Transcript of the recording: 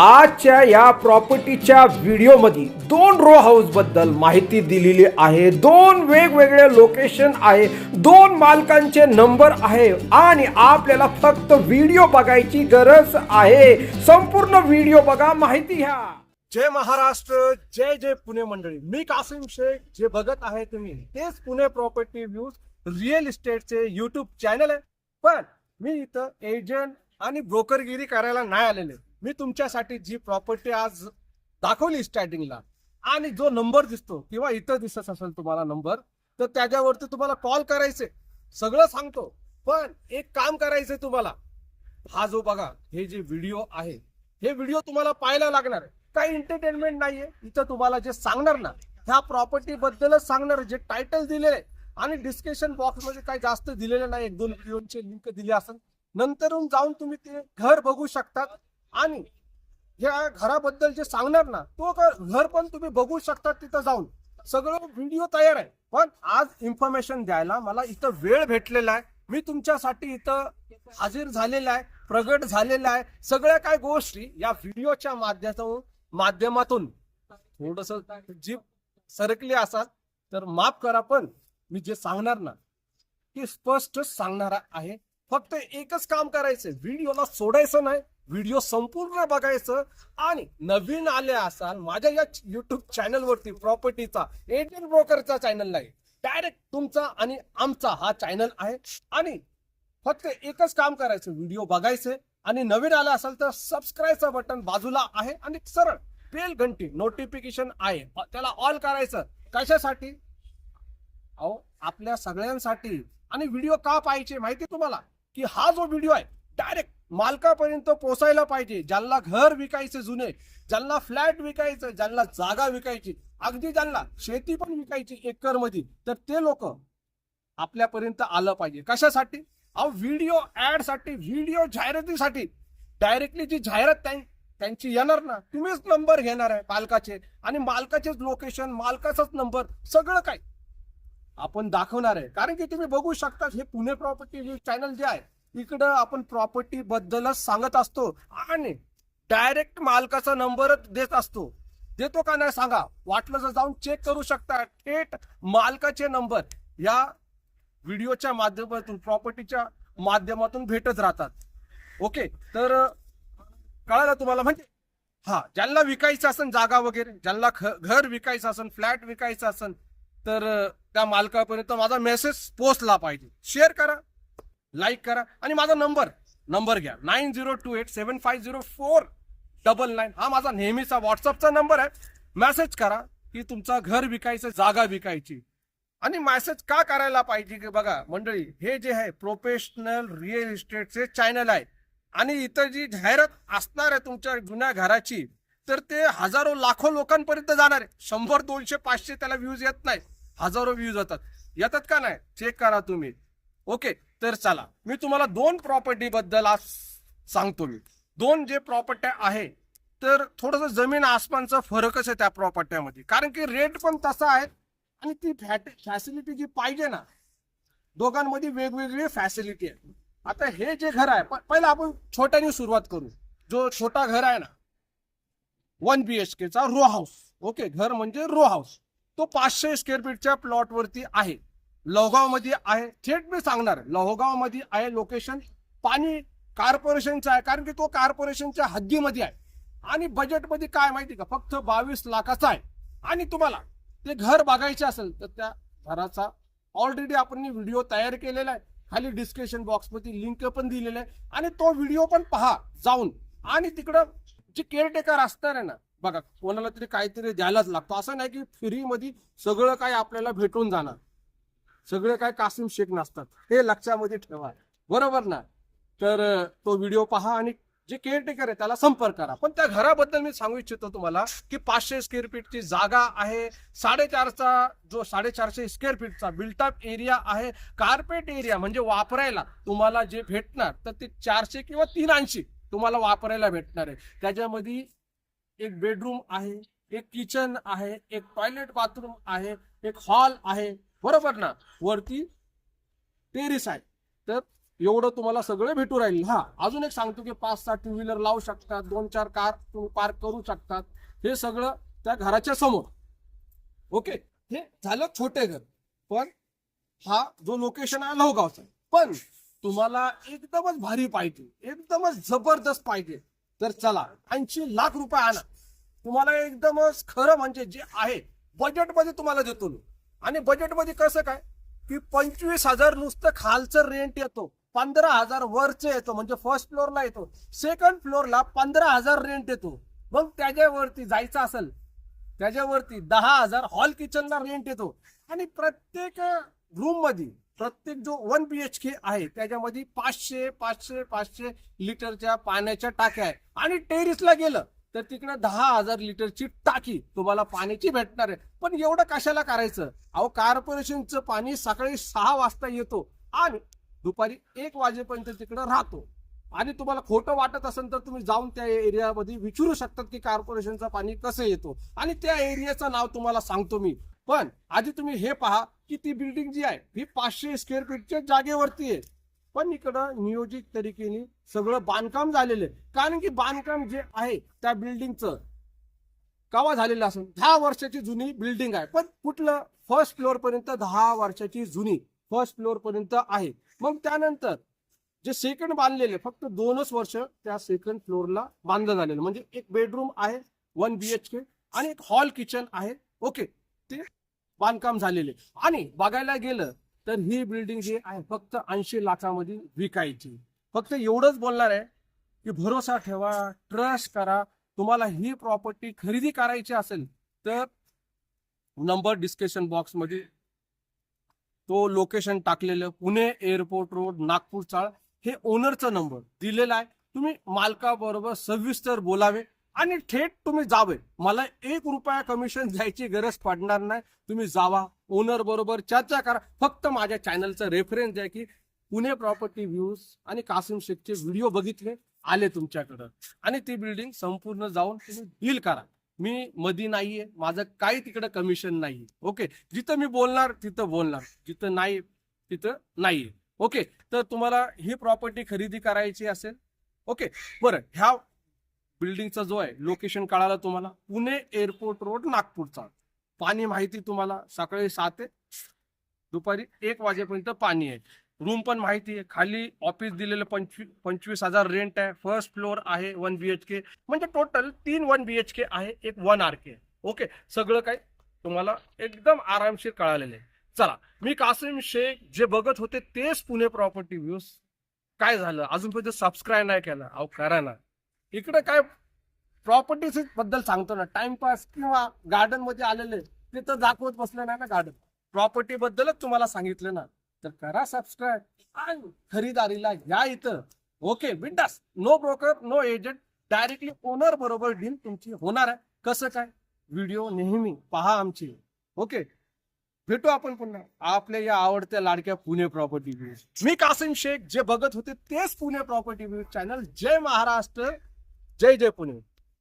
आजच्या या प्रॉपर्टीच्या व्हिडिओमध्ये दोन रो हाऊसबद्दल माहिती दिलेली आहे. दोन वेगवेगळे लोकेशन आहे. दोन मालकांचे नंबर आहे. आणि आपल्याला फक्त व्हिडिओ बघायची गरज आहे. संपूर्ण व्हिडिओ बघा माहिती घ्या. जय महाराष्ट्र जय जय पुणे मंडळी. मी कासिम शेख जे बघत आहे तुम्ही तेच पुणे प्रॉपर्टी व्ह्यूज रिअल इस्टेटचे युट्यूब चॅनल आहे. पण मी इथं एजंट आणि ब्रोकरगिरी करायला नाही आलेले. मी तुमच्यासाठी जी प्रॉपर्टी आज दाखवली स्टार्टिंगला आणि जो नंबर दिसतो किंवा इथं दिसत असेल तुम्हाला नंबर तर त्याच्यावरती तुम्हाला कॉल करायचे. सगळं सांगतो. पण एक काम करायचंय तुम्हाला. हा जो बघा हे जे व्हिडिओ आहे हे व्हिडिओ तुम्हाला पाहायला लागणार आहे. काही एंटरटेनमेंट नाहीये. इथं तुम्हाला जे सांगणार ना ह्या प्रॉपर्टी बद्दलच सांगणार जे टायटल दिलेले आणि डिस्कशन बॉक्समध्ये काही जास्त दिलेलं नाही. एक दोन व्हिडिओचे लिंक दिली असेल. नंतरून जाऊन तुम्ही ते घर बघू शकतात. आणि या घराबद्दल जे सांगणार ना तो घर पण तुम्ही बघू शकता तिथं जाऊन. सगळं व्हिडिओ तयार आहे. पण आज इन्फॉर्मेशन द्यायला मला इथं वेळ भेटलेला आहे. मी तुमच्यासाठी इथं हजर झालेला आहे प्रगट झालेला आहे. सगळ्या काय गोष्टी या व्हिडिओच्या माध्यमातून माध्यमातून थोडस जी सरकली असाल तर माफ करा पण मी जे सांगणार ना ते स्पष्ट सांगणार आहे. फक्त एकच काम करायचं व्हिडिओला सोडायचं नाही. व्हिडिओ संपूर्ण बघायचं आणि नवीन आले असाल माझ्या या युट्यूब चॅनलवरती प्रॉपर्टीचा एजंट ब्रोकरचा चॅनल नाही. डायरेक्ट तुमचा आणि आमचा हा चॅनल आहे. आणि फक्त एकच काम करायचं व्हिडिओ बघायचे. आणि नवीन आला असाल तर सबस्क्राईबचं बटन बाजूला आहे आणि सरळ बेल घंटी नोटिफिकेशन आहे. त्याला ऑल करायचं. कशासाठी? अहो आपल्या सगळ्यांसाठी. आणि व्हिडिओ का पाहिजे माहिती तुम्हाला? की हा जो व्हिडिओ आहे डायरेक्ट मालकापर्यंत पोचायला पाहिजे. ज्यांना घर विकायचे जुने ज्यांना फ्लॅट विकायचं ज्यांना जागा विकायची अगदी ज्यांना शेती पण विकायची एकरमध्ये तर ते लोक आपल्यापर्यंत आलं पाहिजे. कशासाठी? अहो व्हिडिओ ऍडसाठी व्हिडिओ जाहिरातीसाठी. डायरेक्टली जी जाहिरात त्यांची येणार ना तुम्हीच नंबर घेणार आहे मालकाचे. आणि मालकाचेच लोकेशन मालकाचाच नंबर सगळं काय आपण दाखवणार आहे. कारण की तुम्ही बघू शकता हे पुणे प्रॉपर्टी चॅनल जे आहे इकडं आपण प्रॉपर्टी बद्दलच सांगत असतो आणि डायरेक्ट मालकाचा नंबरच देत असतो. देतो का नाही सांगा? वाटलं तर जाऊन चेक करू शकता. थेट मालकाचे नंबर या व्हिडिओच्या माध्यमातून प्रॉपर्टीच्या माध्यमातून भेटत राहतात. ओके तर कळालं तुम्हाला म्हणजे? हा ज्यांना विकायचं असेल जागा वगैरे ज्यांना ख- घर विकायचं असेल फ्लॅट विकायचं असेल तर त्या मालकापर्यंत माझा मेसेज पोहोचला पाहिजे. शेअर करा. लाईक करा. आणि माझा नंबर नंबर घ्या. Nine zero two eight seven five zero four double nine. हा माझा नेहमीचा व्हॉट्सअपचा नंबर आहे. मेसेज करा की तुमचा घर विकायचं जागा विकायची. आणि मेसेज का करायला पाहिजे की बघा मंडळी हे जे आहे प्रोफेशनल रिअल इस्टेटचे चॅनल आहे. आणि इतर जी जाहिरात असणार आहे तुमच्या जुन्या घराची तर ते हजारो लाखो लोकांपर्यंत जाणार आहे. शंभर दोनशे पाचशे त्याला व्ह्यूज येत नाही हजारो व्ह्यूज येतात. येतात का नाही? चेक करा तुम्ही. ओके तर चला मी तुम्हाला दोन प्रॉपर्टी बद्दल आज सांगतो मी. दोन जे प्रॉपर्ट्या आहे तर थोडस जमीन आसमानचा फरकच आहे त्या प्रॉपर्ट्यामध्ये कारण की रेट पण तसा आहे आणि ती फॅट फॅसिलिटी जी पाहिजे ना दोघांमध्ये वेगवेगळी फॅसिलिटी आहे. आता हे जे घर आहे पहिले आपण छोट्याने सुरुवात करू. जो छोटा घर आहे ना वन बी एच केचा रो हाऊस ओके घर म्हणजे रो हाऊस तो पाचशे स्क्वेअर फीटच्या प्लॉटवरती आहे. लोहगावमध्ये आहे. थेट मी सांगणार लोहगावमध्ये आहे लोकेशन पाणी कॉर्पोरेशनचं आहे. कारण की तो कॉर्पोरेशनच्या हद्दीमध्ये आहे. आणि बजेटमध्ये काय माहिती का? फक्त बावीस लाखाचा आहे. आणि तुम्हाला ते घर बघायचे असेल तर त्या घराचा ऑलरेडी आपण व्हिडिओ तयार केलेला आहे. खाली डिस्क्रिप्शन बॉक्समध्ये लिंक पण दिलेलं आहे. आणि तो व्हिडिओ पण पहा जाऊन. आणि तिकडं जे केअरटेकर असणार आहे ना बघा कोणाला तरी काहीतरी द्यायलाच लागतो. असं नाही की फ्रीमध्ये सगळं काही आपल्याला भेटून जाणार. सगळे काय कासिम शेख नसतात. हे लक्षामध्ये ठेवा. बरोबर ना? तर तो व्हिडिओ पहा आणि जे केअरटेकर आहे त्याला संपर्क करा. पण त्या घराबद्दल मी सांगू इच्छितो तुम्हाला की पाचशे स्क्वेअर फीटची जागा आहे. साडेचारचा जो साडेचारशे स्क्वेअर फीटचा बिल्टअप एरिया आहे कार्पेट एरिया म्हणजे वापरायला तुम्हाला जे भेटणार तर ते चारशे किंवा तीन ऐंशी तुम्हाला वापरायला भेटणार आहे. त्याच्यामध्ये एक बेडरूम आहे एक किचन आहे एक टॉयलेट बाथरूम आहे एक हॉल आहे. बरोबर ना? वरती टेरिस आहे. तर एवढं तुम्हाला सगळं भेटू राहील. हा अजून एक सांगतो की पाच सहा टू व्हीलर लावू शकतात. दोन चार कार तुम्ही पार्क करू शकतात. हे सगळं त्या घराच्या समोर. ओके हे झालं छोटे घर. पण हा जो लोकेशन आहे लोहगावचा पण तुम्हाला एकदमच भारी पाहिजे. एकदमच जबरदस्त पाहिजे. तर चला ऐंशी लाख रुपये आणा. तुम्हाला एकदमच खरं म्हणजे जे आहे बजेटमध्ये तुम्हाला देतो आणि बजेटमध्ये कसं काय? की पंचवीस हजार नुसतं खालचं रेंट येतो पंधरा हजार वरचं येतो म्हणजे फर्स्ट फ्लोअरला येतो. सेकंड फ्लोअरला पंधरा हजार रेंट येतो. मग त्याच्यावरती जायचं असेल त्याच्यावरती दहा हजार हॉल किचनला रेंट येतो. आणि प्रत्येक रूममध्ये प्रत्येक जो वन बी एच के आहे त्याच्यामध्ये पाचशे पाचशे पाचशे लिटरच्या पाण्याच्या टाक्या आहे. आणि टेरिसला गेलं तर तिकडे दहा हजार लिटरची टाकी तुम्हाला पाण्याची भेटणार आहे. पण एवढं कशाला करायचं? अहो कॉर्पोरेशनचं पाणी सकाळी सहा वाजता येतो आणि दुपारी एक वाजेपर्यंत तिकडं राहतो. आणि तुम्हाला खोटं वाटत असेल तर तुम्ही जाऊन त्या एरियामध्ये विचारू शकतात की कॉर्पोरेशनचं पाणी कसं येतो. आणि त्या एरियाचं नाव तुम्हाला सांगतो मी. पण आधी तुम्ही हे पहा की ती बिल्डिंग जी आहे ही पाचशे स्क्वेअर फीटच्या जागेवरती आहे. पण इकडं नियोजित तरीकेने सगळं बांधकाम झालेलं आहे. कारण की बांधकाम जे आहे त्या बिल्डिंगचं कवा झालेलं असून दहा वर्षाची जुनी बिल्डिंग आहे. पण कुठलं फर्स्ट फ्लोअर पर्यंत दहा वर्षाची जुनी फर्स्ट फ्लोअर पर्यंत आहे. मग त्यानंतर जे सेकंड बांधलेले फक्त दोनच वर्ष त्या सेकंड फ्लोअरला बांधलं झालेलं म्हणजे एक बेडरूम आहे वन बी एच के आणि एक हॉल किचन आहे. ओके ते बांधकाम झालेले आणि बघायला गेलं तर ही बिल्डिंग जी आहे फक्त ऐंशी लाखामध्ये विकायची. फक्त एवढंच बोलणार आहे की भरोसा ठेवा ट्रस्ट करा. तुम्हाला ही प्रॉपर्टी खरेदी करायची असेल तर नंबर डिस्कशन बॉक्समध्ये तो लोकेशन टाकलेलं पुणे एअरपोर्ट रोड नागपूर चाळ हे ओनरचा नंबर दिलेला आहे. तुम्ही मालकाबरोबर सविस्तर बोलावे. आणि थेट तुम्ही जावे. मला एक रुपया कमिशन द्यायची गरज पडणार नाही. तुम्ही जावा. ओनर बरोबर चर्चा करा. फक्त माझ्या चॅनलचा रेफरन्स द्या की पुणे प्रॉपर्टी व्ह्यूज आणि कासिम शेखचे व्हिडिओ बघितले आले तुमच्याकडं. आणि ती बिल्डिंग संपूर्ण जाऊन तुम्ही डील करा. मी मधी नाहीये. माझं काही तिकडं कमिशन नाहीये. ओके जिथं मी बोलणार तिथं बोलणार. जिथं नाही तिथं नाहीये. ओके तर तुम्हाला ही प्रॉपर्टी खरेदी करायची असेल. ओके बरं. ह्या बिल्डिंगचा जो आहे लोकेशन कळालं तुम्हाला? पुणे एअरपोर्ट रोड नागपूरचा. पाणी माहिती तुम्हाला सकाळी सात ते दुपारी एक वाजेपर्यंत पाणी आहे. रूम पण माहिती आहे. खाली ऑफिस दिलेलं पंचवीस पंचवीस हजार रेंट आहे. फर्स्ट फ्लोअर आहे वन बी एच के म्हणजे टोटल तीन वन बी एच के आहे एक वन आर के ओके सगळं काही तुम्हाला एकदम आरामशीर कळालेलं आहे. चला मी कासिम शेख जे बघत होते तेच पुणे प्रॉपर्टी व्ह्यूज काय झालं? अजूनपर्यंत सबस्क्राईब नाही केलं? अहो करा ना. इकडे काय प्रॉपर्टीजबद्दल सांगतो ना. टाइमपास किंवा गार्डनमध्ये आलेले ते तर दाखवत बसलं नाही ना गार्डन प्रॉपर्टी बद्दलच तुम्हाला सांगितलं ना. तर करा सबस्क्राईब आणि खरीदारीला या इथं. ओके बिंदास. No broker no agent directly owner बरोबर डील तुमची होणार आहे. कसं काय? व्हिडिओ नेहमी पहा आमची. ओके भेटू आपण पुन्हा. आपल्या या आवडत्या लाडक्या पुणे प्रॉपर्टी व्ह्यूज मी कासिम शेख जे बघत होते तेच पुणे प्रॉपर्टी व्ह्यूज चॅनल जय महाराष्ट्र. जय जय पुणे